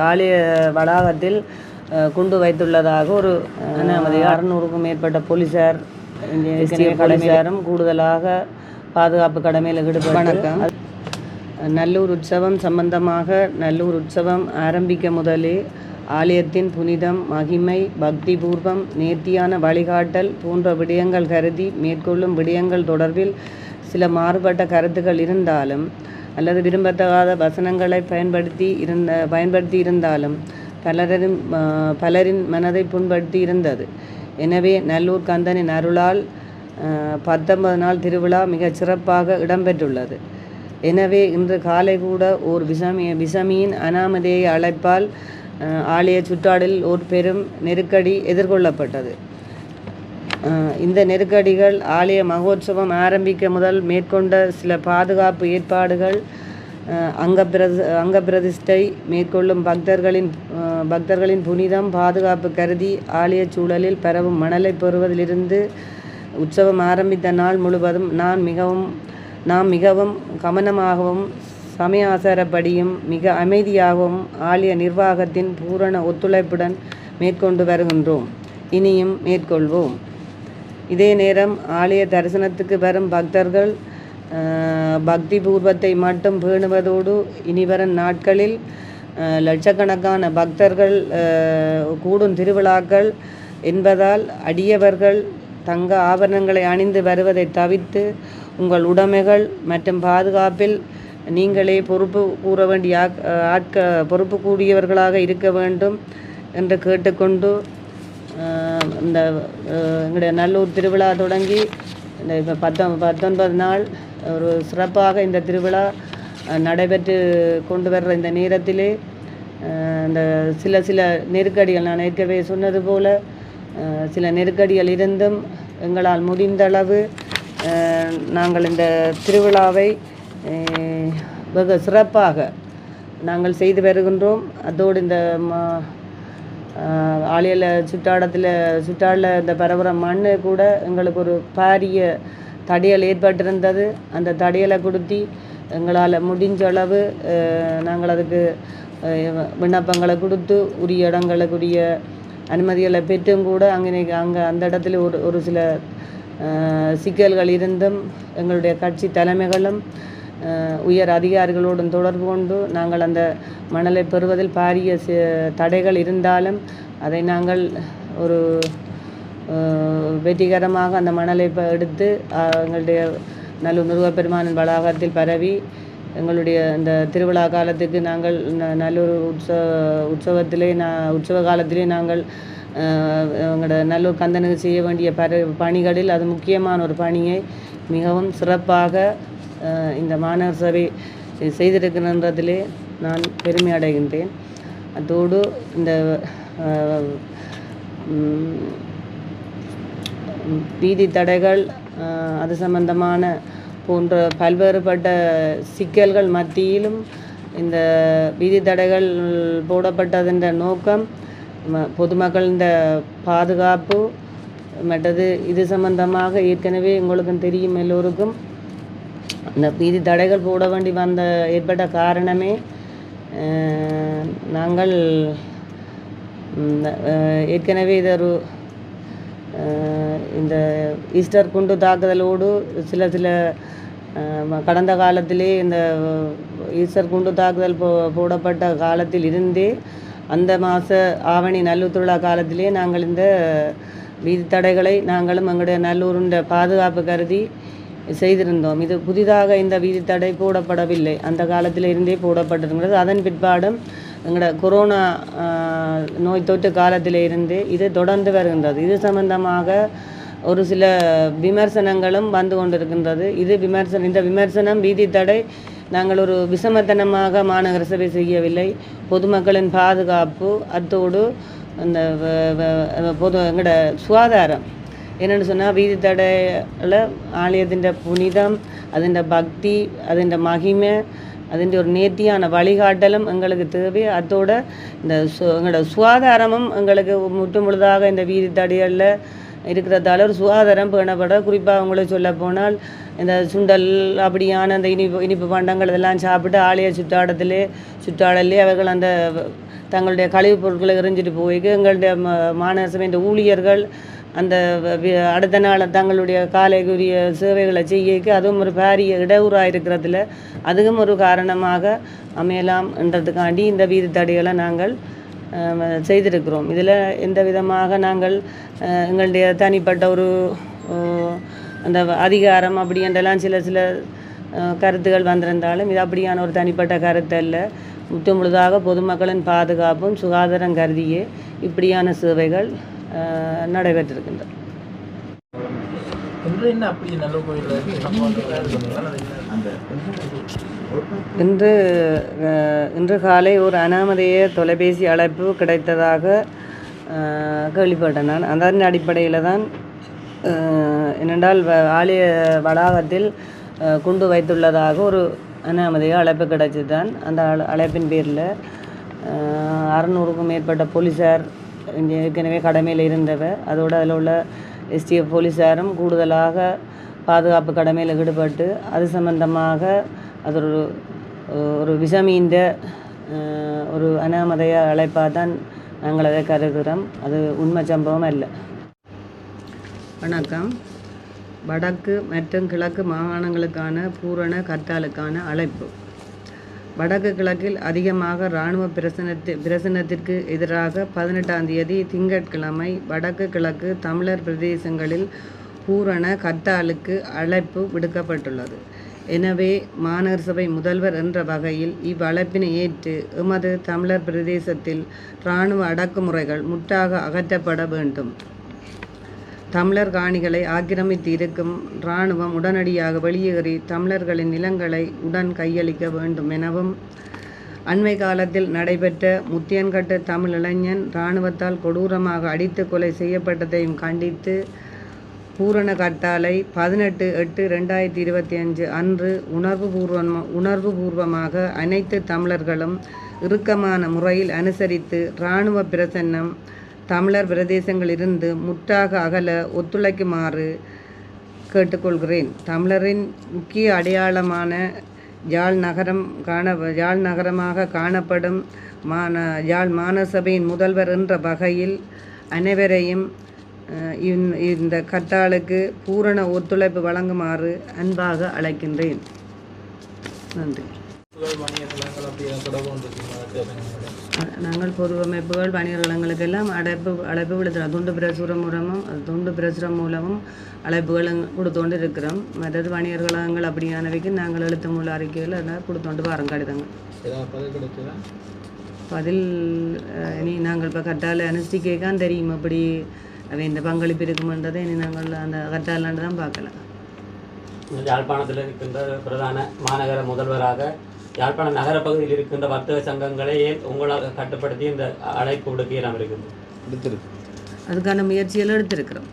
ஆலய வளாகத்தில் குண்டு வைத்துள்ளதாக ஒரு அறுநூறுக்கும் மேற்பட்ட போலீசார் போலீசாரும் கூடுதலாக பாதுகாப்பு கடமையில் ஈடுபட்டு வணக்கம். நல்லூர் உற்சவம் சம்பந்தமாக நல்லூர் உற்சவம் ஆரம்பிக்க முதலே ஆலயத்தின் புனிதம் மகிமை பக்தி பூர்வம் நேர்த்தியான வழிகாட்டல் போன்ற விடயங்கள் கருதி மேற்கொள்ளும் விடயங்கள் தொடர்பில் சில மாறுபட்ட கருத்துக்கள் இருந்தாலும் அல்லது விரும்பத்தகாத வசனங்களை பயன்படுத்தி இருந்த பயன்படுத்தி இருந்தாலும் பலரின் பலரின் மனதை புண்படுத்தி இருந்தது. எனவே நல்லூர் கந்தனின் அருளால் பத்தொன்பது நாள் திருவிழா மிகச் சிறப்பாக இடம்பெற்றுள்ளது. எனவே இன்று காலை கூட ஓர் விசமி விசமியின் அனாமதேய அழைப்பால் ஆலய சுற்றாடலில் ஒரு பெரும் நெருக்கடி எதிர்கொள்ளப்பட்டது. இந்த நெருக்கடிகள் ஆலய மகோத்சவம் ஆரம்பிக்க முதல் மேற்கொண்ட சில பாதுகாப்பு ஏற்பாடுகள் அஹ் அங்க பிரதிஷ்டை மேற்கொள்ளும் பக்தர்களின் பக்தர்களின் புனிதம் பாதுகாப்பு கருதி ஆலய சூழலில் பரவும் மணலை பெறுவதிலிருந்து உற்சவம் ஆரம்பித்த நாள் முழுவதும் நான் மிகவும் நாம் மிகவும் கவனமாகவும் சமய ஆசாரப்படியும் மிக அமைதியாகவும் ஆலய நிர்வாகத்தின் பூரண ஒத்துழைப்புடன் மேற்கொண்டு வருகின்றோம். இனியும் மேற்கொள்வோம். இதே நேரம் ஆலய தரிசனத்துக்கு வரும் பக்தர்கள் பக்தி பூர்வத்தை மட்டும் பேணுவதோடு இனிவரும் நாட்களில் லட்சக்கணக்கான பக்தர்கள் கூடும் திருவிழாக்கள் என்பதால் அடியவர்கள் தங்க ஆபரணங்களை அணிந்து வருவதை தவிர்த்து உங்கள் உடைமைகள் மற்றும் பாதுகாப்பில் நீங்களே பொறுப்பு கூற வேண்டிய ஆட்க பொறுப்பு கூடியவர்களாக இருக்க வேண்டும் என்று கேட்டுக்கொண்டு இந்த எங்களுடைய நல்லூர் திருவிழா தொடங்கி இந்த இப்போ பத்தொ பத்தொன்பது நாள் ஒரு சிறப்பாக இந்த திருவிழா நடைபெற்று கொண்டு வர்ற இந்த நேரத்திலே இந்த சில சில நெருக்கடிகள் நான் ஏற்கனவே சொன்னது போல் சில நெருக்கடிகள் இருந்தும் எங்களால் முடிந்தளவு நாங்கள் இந்த திருவிழாவை வெகு சிறப்பாக நாங்கள் செய்து வருகின்றோம். அதோடு இந்த மா சுற்றாடத்தில் சுற்றாடில் இந்த பரவுற மண் கூட எங்களுக்கு ஒரு பாரிய தடையல் ஏற்பட்டிருந்தது. அந்த தடையலை கொடுத்தி எங்களால் முடிஞ்ச அளவு நாங்கள் அதுக்கு விண்ணப்பங்களை கொடுத்து உரிய இடங்களுக்குரிய அனுமதிகளை பெற்றும் கூட அங்கே அங்கே அந்த இடத்துல ஒரு ஒரு சில சிக்கல்கள் இருந்தும் எங்களுடைய கட்சி தலைமைகளும் உயர் அதிகாரிகளோடும் தொடர்பு கொண்டு நாங்கள் அந்த மணலை பெறுவதில் பாரிய தடைகள் இருந்தாலும் அதை நாங்கள் ஒரு வெற்றிகரமாக அந்த மணலை எடுத்து எங்களுடைய நல்லூர் முருகப்பெருமானின் வளாகத்தில் பரவி எங்களுடைய இந்த திருவிழா காலத்துக்கு நாங்கள் நல்லூர் உற்சவ உற்சவத்திலே நான் உற்சவ காலத்திலே நாங்கள் எங்களோட நல்லூர் கந்தனுக்கு செய்ய வேண்டிய பர பணிகளில் அது முக்கியமான ஒரு பணியை மிகவும் சிறப்பாக இந்த மாணவர் சபை செய்திருக்கின்றதிலே நான் பெருமை அடைகின்றேன். அதோடு இந்த வீதி தடைகள் அது சம்பந்தமான போன்ற பல்வேறுபட்ட சிக்கல்கள் மத்தியிலும் இந்த வீதி தடைகள் போடப்பட்டதென்ற நோக்கம் ம- பொதுமக்களின் பாதுகாப்பு மற்றது இது சம்பந்தமாக ஏற்கனவே உங்களுக்கும் தெரியும் எல்லோருக்கும். இந்த வீதி தடைகள் போட வேண்டி வந்த ஏற்பட்ட காரணமே நாங்கள் ஏற்கனவே இது ஒரு இந்த ஈஸ்டர் குண்டு தாக்குதலோடு சில சில கடந்த காலத்திலே இந்த ஈஸ்டர் குண்டு தாக்குதல் போ போடப்பட்ட காலத்தில் இருந்தே அந்த மாத ஆவணி நல்லூர் காலத்திலே நாங்கள் இந்த வீதி தடைகளை நாங்களும் எங்களுடைய நல்லூருண்ட பாதுகாப்பு கருதி செய்திருந்தோம். இது புதிதாக இந்த வீதி தடை போடப்படவில்லை. அந்த காலத்தில் இருந்தே போடப்பட்டிருக்கிறது. அதன் பிற்பாடும் எங்களோட கொரோனா நோய் தொற்று காலத்திலே இருந்து இது தொடர்ந்து வருகின்றது. இது சம்பந்தமாக ஒரு சில விமர்சனங்களும் வந்து கொண்டிருக்கின்றது. இது விமர்சனம் இந்த விமர்சனம் வீதி தடை நாங்கள் ஒரு விசமத்தனமாக மாநகர சபை செய்யவில்லை. பொதுமக்களின் பாதுகாப்பு அத்தோடு அந்த வ- பொது எங்களோட சுகாதாரம். என்னென்னு சொன்னால் வீதி தடையில் ஆலயத்தின் புனிதம் അതിൻ്റെ பக்தி അതിൻ്റെ மகிமை അതിൻ്റെ ஒரு நேர்த்தியான வழிகாட்டலும் எங்களுக்கு தேவை அதோட இந்த சு எங்களோட சுகாதாரமும் எங்களுக்கு முற்று முழுதாக இந்த வீதி தடைகளில் இருக்கிறதால ஒரு சுகாதாரம் பேணப்பட குறிப்பாக உங்களுக்கு சொல்ல போனால் இந்த சுண்டல் அப்படியான அந்த இனிப்பு இனிப்பு பண்டங்கள் இதெல்லாம் சாப்பிட்டு ஆலய சுற்றாடத்திலே சுற்றாடலே அவர்கள் அந்த தங்களுடைய கழிவுப் பொருட்களை எறிஞ்சிட்டு போய்க்கு எங்களுடைய ம- மாநகர சபையின் ஊழியர்கள் அந்த வ- வி- அடுத்த நாள் தங்களுடைய காலைக்குரிய சேவைகளை செய்யக்கு அதுவும் ஒரு பாரிய இடவுறாக இருக்கிறதுல அதுவும் ஒரு காரணமாக அமையலாம் என்றதுக்காண்டி இந்த வீதி தடைகளை நாங்கள் செய்திருக்கிறோம். இதில் எந்த விதமாக நாங்கள் எங்களுடைய தனிப்பட்ட ஒரு அந்த அதிகாரம் அப்படின்றலாம் சில சில கருத்துகள் வந்திருந்தாலும் இது அப்படியான ஒரு தனிப்பட்ட கருத்து அல்ல. முற்று முழுதாக பொதுமக்களின் பாதுகாப்பும் சுகாதாரம் கருதியே இப்படியான சேவைகள் அஹ், நடைபெற்றிருக்கின்றன இன்று என்ன அப்படி நல்ல கோயில் அந்த இன்று காலை ஒரு அனாமதேய தொலைபேசி அழைப்பு கிடைத்ததாக கேள்விப்பட்டேன் நான். அதன் அடிப்படையில் தான் என்னென்றால் வ- ஆலய வளாகத்தில் குண்டு வைத்துள்ளதாக ஒரு அனாமதேய அழைப்பு கிடைச்சது தான் அந்த அழ- அழைப்பின் பேரில் அறநூறுக்கும் மேற்பட்ட போலீஸார் ஏற்கனவே கடமையில் இருந்தவர். அதோடு அதில் உள்ள எஸ்டிஎஃப் போலீஸாரும் கூடுதலாக பாதுகாப்பு கடமையில் ஈடுபட்டு அது சம்பந்தமாக அது ஒரு ஒரு விஷமீந்த ஒரு அனாமதைய அழைப்பாக தான் நாங்கள் அதை கருதுகிறோம். அது உண்மை சம்பவம் அல்ல. வணக்கம். வடக்கு மற்றும் கிழக்கு மாகாணங்களுக்கான பூரண கர்த்தாலுக்கான அழைப்பு. வடக்கு கிழக்கில் அதிகமாக இராணுவ பிரசனத்தி பிரசனத்திற்கு எதிராக பதினெட்டாம் தேதி திங்கட்கிழமை வடக்கு கிழக்கு தமிழர் பிரதேசங்களில் பூரண கத்தாலுக்கு அழைப்பு விடுக்கப்பட்டுள்ளது. எனவே மாநகர சபை முதல்வர் என்ற வகையில் இவ்வழைப்பினை ஏற்று எமது தமிழர் பிரதேசத்தில் இராணுவ அடக்குமுறைகள் முற்றாக அகற்றப்பட வேண்டும். தமிழர் காணிகளை ஆக்கிரமித்து இருக்கும் இராணுவம் உடனடியாக வெளியேறி தமிழர்களின் நிலங்களை உடன் கையளிக்க வேண்டும் எனவும் அண்மை காலத்தில் நடைபெற்ற முத்தியன்கட்டு தமிழ் இளைஞன் இராணுவத்தால் கொடூரமாக அடித்து கொலை செய்யப்பட்டதையும் கண்டித்து பூரண கட்டாலை பதினெட்டு எட்டு ரெண்டாயிரத்தி இருபத்தி அஞ்சு அன்று உணர்வுபூர்வமா உணர்வுபூர்வமாக அனைத்து தமிழர்களும் இறுக்கமான முறையில் அனுசரித்து இராணுவ பிரசன்னம் தமிழர் பிரதேசங்களிலிருந்து முற்றாக அகல ஒத்துழைக்குமாறு கேட்டுக்கொள்கிறேன். தமிழரின் முக்கிய அடையாளமான யாழ் நகரம் காண யாழ் நகரமாக காணப்படும் மான யாழ் மாநசபையின் முதல்வர் என்ற வகையில் அனைவரையும் இந்த- இந்த கட்டாளுக்கு பூரண ஒத்துழைப்பு வழங்குமாறு அன்பாக அழைக்கின்றேன். நன்றி. நாங்கள் பொது அமைப்புகள் வணிகர்களுக்கெல்லாம் அழைப்பு அழைப்பு விடுத்துறோம் துண்டு பிரசுரம் மூலமும் அது துண்டு பிரசுரம் மூலமும் அழைப்புகள் கொடுத்தோண்டு இருக்கிறோம் மற்றது வணிகர்களங்கள் அப்படியானவைக்கு நாங்கள் எழுத்து மூல அறிக்கைகள் எல்லாம் கொடுத்தோண்டு வரோம் கடிதங்கள் ஏதாவது பதில் இனி நாங்கள் இப்போ கட்டால் அனுஷ்டிக்கான் தெரியும் அப்படி அவை இந்த பங்களிப்பு இருக்குமென்றதை இனி நாங்கள் அந்த கட்டாலாண்டு தான் பார்க்கலாம் யாழ்ப்பாணத்தில் இருக்கின்ற பிரதான மாநகர முதல்வராக யாழ்ப்பாண நகர பகுதியில் இருக்கின்ற வர்த்தக சங்கங்களை ஏன் உங்களால் கட்டுப்படுத்தி இந்த அழைப்பு விடுக்க இல்லாமல் இருக்குது எடுத்திருக்கு அதுக்கான முயற்சிகள் எடுத்திருக்கிறோம்.